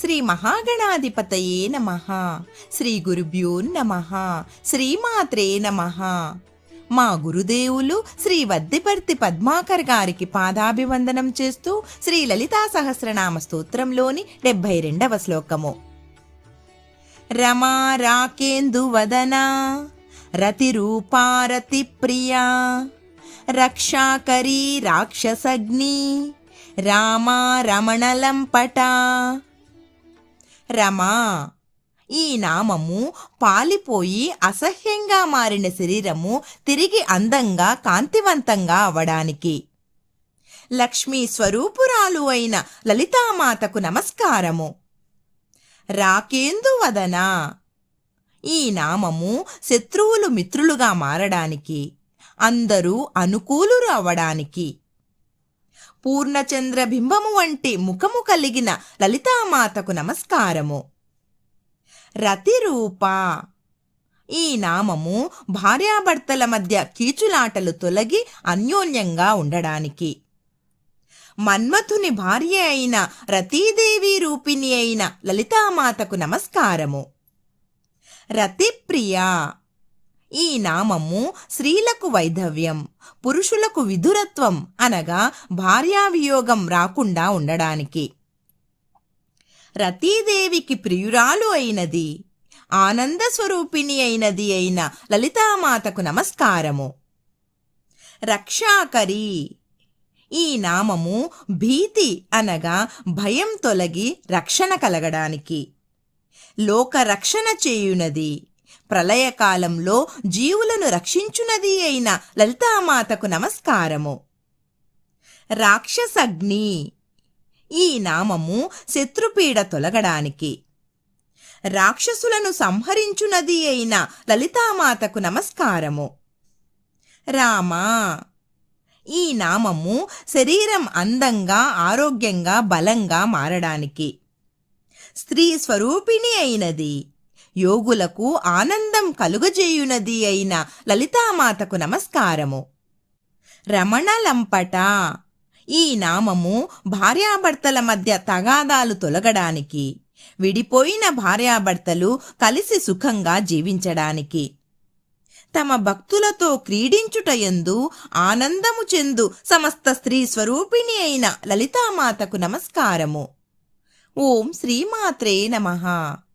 శ్రీ మహాగణాధిపతయే నమ. శ్రీ గురుభ్యో నమ. శ్రీమాత్రే నమ. మా గురుదేవులు శ్రీ వద్దిపర్తి పద్మాకర్ గారికి పాదాభివందనం చేస్తూ శ్రీ లలితా సహస్రనామ స్తోత్రంలోని డెబ్బై రెండవ శ్లోకము. రమా రాకేందు వదనా రతిరూపారతి ప్రియా రక్షాకరీ రాక్షసగ్ని రామా రమణలంపటా రమా! ఈ నామము పాలిపోయి అసహ్యంగా మారిన శరీరము తిరిగి అందంగా కాంతివంతంగా అవడానికి. లక్ష్మీ స్వరూపురాలు అయిన లలితామాతకు నమస్కారము. రాకేందు వదన! ఈ నామము శత్రువులు మిత్రులుగా మారడానికి అందరూ అనుకూలురు అవడానికి. పూర్ణచంద్ర బింబము వంటి ముఖము కలిగిన లలితామాతకు నమస్కారము. రతిరూప. ఈ నామము భార్యాభర్తల మధ్య కీచులాటలు తొలగి అన్యోన్యంగా ఉండడానికి. మన్మథుని భార్య అయిన రతీదేవి రూపిణి అయిన లలితామాతకు నమస్కారము. రతిప్రియ. ఈ నామము స్త్రీలకు వైధవ్యం పురుషులకు విధురత్వం అనగా భార్యావియోగం రాకుండా ఉండడానికి. రతీదేవికి ప్రియురాలు అయినది ఆనంద స్వరూపిణి అయినది అయిన లలితామాతకు నమస్కారము. రక్షాకరి ఈ నామము భీతి అనగా భయం తొలగి రక్షణ కలగడానికి. లోక రక్షణ చేయునది ప్రళయకాలంలో జీవులను రక్షించునది అయిన లలితామాతకు నమస్కారము. రాక్షసగ్ని. ఈ నామము శత్రుపీడ తొలగడానికి. రాక్షసులను సంహరించునది అయిన లలితామాతకు నమస్కారము. రామా. ఈ నామము శరీరం అందంగా ఆరోగ్యంగా బలంగా మారడానికి. స్త్రీ స్వరూపిణి అయినది. యోగులకు ఆనందం కలుగజేయునది అయిన లలితామాతకు నమస్కారము. రమణలంపట. ఈ నామము భార్యాభర్తల మధ్య తగాదాలు తొలగడానికి విడిపోయిన భార్యాభర్తలు కలిసి సుఖంగా జీవించడానికి తమ భక్తులతో క్రీడించుటయందు ఆనందము చెందు సమస్త స్త్రీ స్వరూపిణి అయిన లలితామాతకు నమస్కారము. ఓం శ్రీమాత్రే నమః.